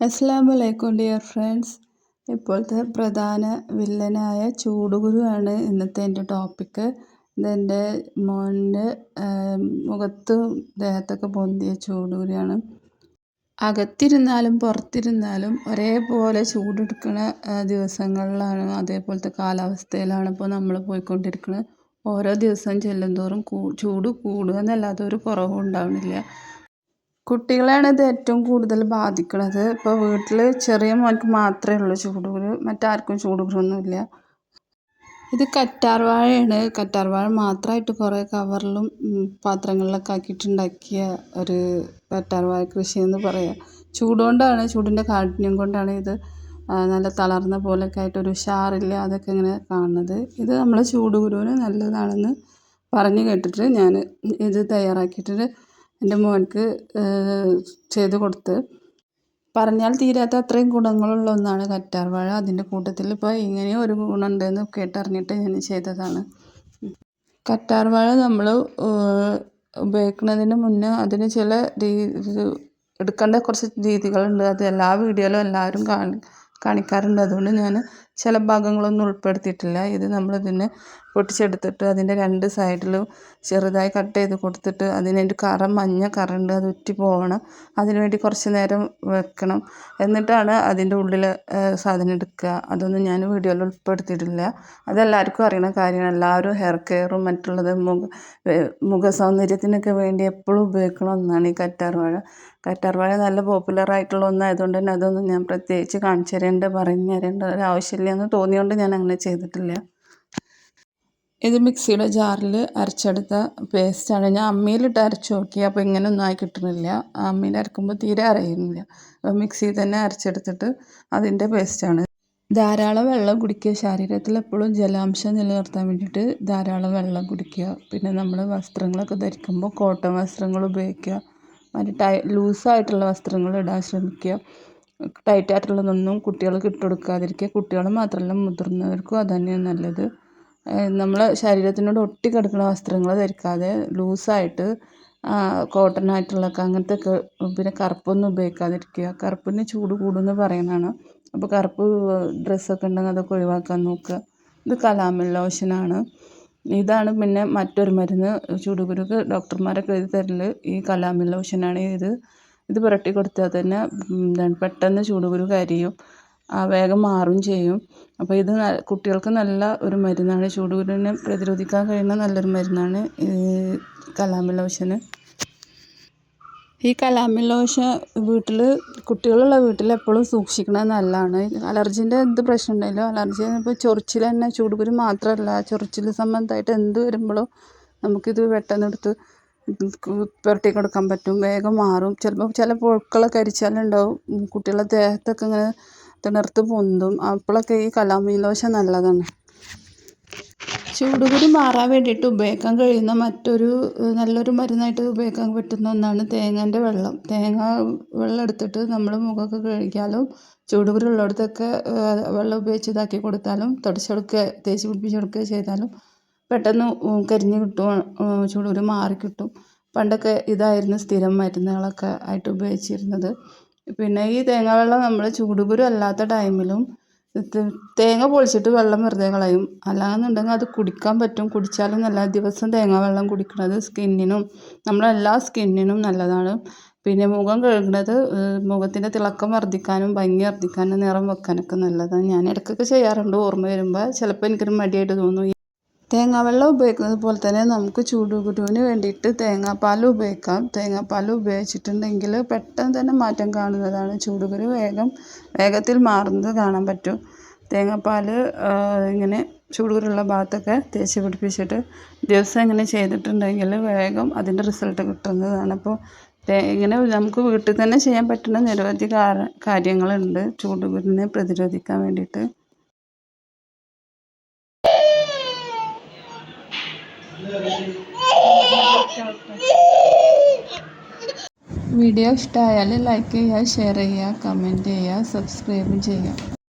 അസ്സാം വലൈക്കും dear friends. ഇപ്പോഴത്തെ പ്രധാന വില്ലനായ ചൂടുകുരുവാണ് ഇന്നത്തെ എന്റെ ടോപ്പിക്ക് ഇതെന്റെ മോന്റെ മുഖത്തും ദേഹത്തൊക്കെ പൊന്തിയ ചൂടുകുരുവാണ്. അകത്തിരുന്നാലും പുറത്തിരുന്നാലും ഒരേപോലെ ചൂടെടുക്കുന്ന ദിവസങ്ങളിലാണ് അതേപോലത്തെ കാലാവസ്ഥയിലാണ് ഇപ്പോൾ നമ്മൾ പോയിക്കൊണ്ടിരിക്കുന്നത് ഓരോ ദിവസം ചെല്ലുന്തോറും ചൂട് കൂടുക എന്നല്ലാതെ ഒരു കുറവും ഉണ്ടാവുന്നില്ല കുട്ടികളെയാണ് ഇത് ഏറ്റവും കൂടുതൽ ബാധിക്കുന്നത് ഇപ്പോൾ വീട്ടിൽ ചെറിയ മോൻക്ക് മാത്രമേ ഉള്ളൂ ചൂടുകുരു. മറ്റാർക്കും ചൂടുകുരുവൊന്നുമില്ല. ഇത് കറ്റാർ വാഴയാണ്. കറ്റാർ വാഴ മാത്രമായിട്ട് കുറേ കവറിലും പാത്രങ്ങളിലൊക്കെ ആക്കിയിട്ടുണ്ടാക്കിയ ഒരു കറ്റാർ വാഴ കൃഷി എന്ന് പറയാം. ചൂടുകൊണ്ടാണ് ചൂടിന്റെ കാഠിന്യം കൊണ്ടാണ് ഇത് നല്ല തളർന്ന പോലെയൊക്കെ ആയിട്ട് ഒരു ഉഷാറില്ലാതൊക്കെ ഇങ്ങനെ കാണുന്നത്. ഇത് നമ്മൾ ചൂടുകുരുവിന് നല്ലതാണെന്ന് പറഞ്ഞു കേട്ടിട്ട് ഞാൻ ഇത് തയ്യാറാക്കിയിട്ട് എന്റെ മോൻക്ക് ചെയ്ത് കൊടുത്ത്. പറഞ്ഞാൽ തീരാത്ത അത്രയും ഗുണങ്ങളുള്ള ഒന്നാണ് കറ്റാർവാഴ അതിന്റെ കൂട്ടത്തിൽ ഇപ്പോൾ ഇങ്ങനെ ഒരു ഗുണമുണ്ടെന്ന് കേട്ടറിഞ്ഞിട്ട് ഞാൻ ചെയ്തതാണ്. കറ്റാർവാഴ നമ്മൾ ഉപയോഗിക്കുന്നതിന് മുന്നേ അതിന് ചില എടുക്കേണ്ട കുറച്ച് രീതികളുണ്ട്. അത് എല്ലാ വീഡിയോയിലും എല്ലാവരും കാണി കാണിക്കാറുണ്ട്. അതുകൊണ്ട് ഞാൻ ചില ഭാഗങ്ങളൊന്നും ഉൾപ്പെടുത്തിയിട്ടില്ല. ഇത് നമ്മൾ ഇതിനെ പൊട്ടിച്ചെടുത്തിട്ട് അതിന്റെ രണ്ട് സൈഡിലും ചെറുതായി കട്ട് ചെയ്ത് കൊടുത്തിട്ട് അതിനൊരു കറ മഞ്ഞ കറണ്ട് അത് ഉറ്റി പോകണം. അതിന് വേണ്ടി കുറച്ച് നേരം വെക്കണം. എന്നിട്ടാണ് അതിന്റെ ഉള്ളിൽ സാധനം എടുക്കുക. അതൊന്നും ഞാൻ വീഡിയോയിൽ ഉൾപ്പെടുത്തിയിട്ടില്ല. അതെല്ലാവർക്കും അറിയണ കാര്യമാണ്. എല്ലാവരും ഹെയർ കെയറും മറ്റുള്ളത് മുഖ മുഖ സൗന്ദര്യത്തിനൊക്കെ വേണ്ടി എപ്പോഴും ഉപയോഗിക്കണം ഒന്നാണ് ഈ കറ്റാർവാഴ കറ്റാർവാഴ നല്ല പോപ്പുലർ ആയിട്ടുള്ള ഒന്നായതുകൊണ്ട് തന്നെ അതൊന്നും ഞാൻ പ്രത്യേകിച്ച് കാണിച്ചു തരേണ്ട പറഞ്ഞു തരേണ്ട ഒരു ആവശ്യമില്ല. എന്ന് തോന്നിയോണ്ട് ഞാൻ അങ്ങനെ ചെയ്തിട്ടില്ല. ഇത് മിക്സിയുടെ ജാറിൽ അരച്ചെടുത്ത പേസ്റ്റാണ്. ഞാൻ അമ്മിയിലിട്ട് അരച്ച് നോക്കി. അപ്പോൾ ഇങ്ങനെയൊന്നും ആയി കിട്ടുന്നില്ല. അമ്മിയിൽ അരക്കുമ്പോൾ തീരെ അറിയുന്നില്ല അപ്പോൾ മിക്സിയിൽ തന്നെ അരച്ചെടുത്തിട്ട് അതിന്റെ പേസ്റ്റാണ്. ധാരാളം വെള്ളം കുടിക്കുക. ശരീരത്തിൽ എപ്പോഴും ജലാംശം നിലനിർത്താൻ വേണ്ടിയിട്ട് ധാരാളം വെള്ളം കുടിക്കുക. പിന്നെ നമ്മൾ വസ്ത്രങ്ങളൊക്കെ ധരിക്കുമ്പോൾ കോട്ടൺ വസ്ത്രങ്ങൾ ഉപയോഗിക്കുക. മറ്റേ ടൈ ലൂസായിട്ടുള്ള വസ്ത്രങ്ങൾ ഇടാൻ ശ്രമിക്കുക. ടൈറ്റായിട്ടുള്ളതൊന്നും കുട്ടികൾക്ക് ഇട്ട് കൊടുക്കാതിരിക്കുക. കുട്ടികൾ മാത്രമല്ല മുതിർന്നവർക്കും അത് തന്നെയാണ് നല്ലത്. നമ്മളെ ശരീരത്തിനോട് ഒട്ടി കിടക്കുന്ന വസ്ത്രങ്ങൾ ധരിക്കാതെ ലൂസായിട്ട് കോട്ടൺ ആയിട്ടുള്ളതൊക്കെ അങ്ങനത്തെ പിന്നെ കറുപ്പൊന്നും ഉപയോഗിക്കാതിരിക്കുക. കറുപ്പിന് ചൂട് കൂടുമെന്ന് പറയുന്നതാണ്. അപ്പോൾ കറുപ്പ് ഡ്രസ്സൊക്കെ ഉണ്ടെങ്കിൽ അതൊക്കെ ഒഴിവാക്കാൻ നോക്കുക. ഇത് കലാമിൽ ലോഷനാണ് ഇതാണ് പിന്നെ മറ്റൊരു മരുന്ന്. ചൂടുകുരുക്ക് ഡോക്ടർമാരൊക്കെ എഴുതി തരൽ ഈ കലാമിൽ ലോഷനാണ് ഇത്. ഇത് പുരട്ടി കൊടുത്താൽ തന്നെ എന്താണ് പെട്ടെന്ന് ചൂടുകുരു കരിയും വേഗം മാറും ചെയ്യും. അപ്പോൾ ഇത് കുട്ടികൾക്ക് നല്ല ഒരു മരുന്നാണ്. ചൂടുകുരുവിനെ പ്രതിരോധിക്കാൻ കഴിയുന്ന നല്ലൊരു മരുന്നാണ് കലാമിൽ ലോഷന് ഈ കലാമിൽ ലോഷൻ വീട്ടിൽ കുട്ടികളുള്ള വീട്ടിൽ എപ്പോഴും സൂക്ഷിക്കുന്നത് നല്ലതാണ്. അലർജീന്റെ എന്ത് പ്രശ്നം ഉണ്ടെങ്കിലും അലർജി ഇപ്പോൾ ചൊറിച്ചിൽ തന്നെ ചൂടുകുരു മാത്രമല്ല ചൊറിച്ചിൽ സംബന്ധമായിട്ട് എന്ത് വരുമ്പോഴും നമുക്കിത് പെട്ടെന്ന് എടുത്ത് പുരട്ടി കൊടുക്കാൻ പറ്റും. വേഗം മാറും. ചിലപ്പോൾ ചില പുഴുക്കളൊക്കെ അരിച്ചാലുണ്ടാവും. കുട്ടികളുടെ ദേഹത്തൊക്കെ ഇങ്ങനെ തിണർത്ത് പൊന്തും. അപ്പോഴൊക്കെ ഈ കലാമീൻ ദോശ നല്ലതാണ്. ചൂടുകുരു മാറാൻ വേണ്ടിയിട്ട് ഉപയോഗിക്കാൻ കഴിയുന്ന മറ്റൊരു നല്ലൊരു മരുന്നായിട്ട് ഉപയോഗിക്കാൻ പറ്റുന്ന ഒന്നാണ് തേങ്ങേന്റെ വെള്ളം. തേങ്ങ വെള്ളം എടുത്തിട്ട് നമ്മൾ മുഖമൊക്കെ കഴുകിയാലും ചൂടുകുരു ഉള്ളിടത്തൊക്കെ വെള്ളം ഉപയോഗിച്ച് ഇതാക്കി കൊടുത്താലും തുടച്ചെടുക്കുക തേച്ച് പിടിപ്പിച്ചെടുക്കുക ചെയ്താലും പെട്ടെന്ന് കരിഞ്ഞ് കിട്ടും ചൂടൂര് മാറി കിട്ടും. പണ്ടൊക്കെ ഇതായിരുന്നു സ്ഥിരം മരുന്നുകളൊക്കെ ആയിട്ട് ഉപയോഗിച്ചിരുന്നത്. പിന്നെ ഈ തേങ്ങ വെള്ളം നമ്മൾ ചൂടുകുരു അല്ലാത്ത ടൈമിലും തേങ്ങ പൊളിച്ചിട്ട് വെള്ളം വെറുതെ കളയും. അല്ലാന്നുണ്ടെങ്കിൽ അത് കുടിക്കാൻ പറ്റും. കുടിച്ചാലും നല്ല ദിവസം തേങ്ങ വെള്ളം കുടിക്കുന്നത് സ്കിന്നിനും നമ്മളെ എല്ലാ സ്കിന്നിനും നല്ലതാണ്. പിന്നെ മുഖം കഴുകുന്നത് മുഖത്തിന്റെ തിളക്കം വർദ്ധിക്കാനും ഭംഗി വർദ്ധിക്കാനും നിറം വെക്കാനൊക്കെ നല്ലതാണ്. ഞാൻ ഇടയ്ക്കൊക്കെ ചെയ്യാറുണ്ട്. ഓർമ്മ വരുമ്പോൾ ചിലപ്പോൾ എനിക്കൊരു മടിയായിട്ട് തോന്നും തേങ്ങാവെള്ളം ഉപയോഗിക്കുന്നത് പോലെ തന്നെ നമുക്ക് ചൂടുകുരുവിന് വേണ്ടിയിട്ട് തേങ്ങാപ്പാൽ ഉപയോഗിക്കാം. തേങ്ങാപ്പാൽ ഉപയോഗിച്ചിട്ടുണ്ടെങ്കിൽ പെട്ടെന്ന് തന്നെ മാറ്റം കാണുന്നതാണ്. ചൂടുകുരു വേഗം വേഗത്തിൽ മാറുന്നത് കാണാൻ പറ്റും. തേങ്ങാപ്പാൽ ഇങ്ങനെ ചൂടുകുരുള്ള ഭാഗത്തൊക്കെ തേച്ച് പിടിപ്പിച്ചിട്ട് ദിവസം ഇങ്ങനെ ചെയ്തിട്ടുണ്ടെങ്കിൽ വേഗം അതിന്റെ റിസൾട്ട് കിട്ടുന്നതാണ്. അപ്പോൾ ഇങ്ങനെ നമുക്ക് വീട്ടിൽ തന്നെ ചെയ്യാൻ പറ്റുന്ന നിരവധി കാര്യങ്ങളുണ്ട്. ചൂടുകുരുവിനെ പ്രതിരോധിക്കാൻ വേണ്ടിയിട്ട്. വീഡിയോ ഇഷ്ടമായാൽ ലൈക്ക് ചെയ്യുക ഷെയർ ചെയ്യുക കമന്റ് ചെയ്യുക സബ്സ്ക്രൈബ് ചെയ്യുക.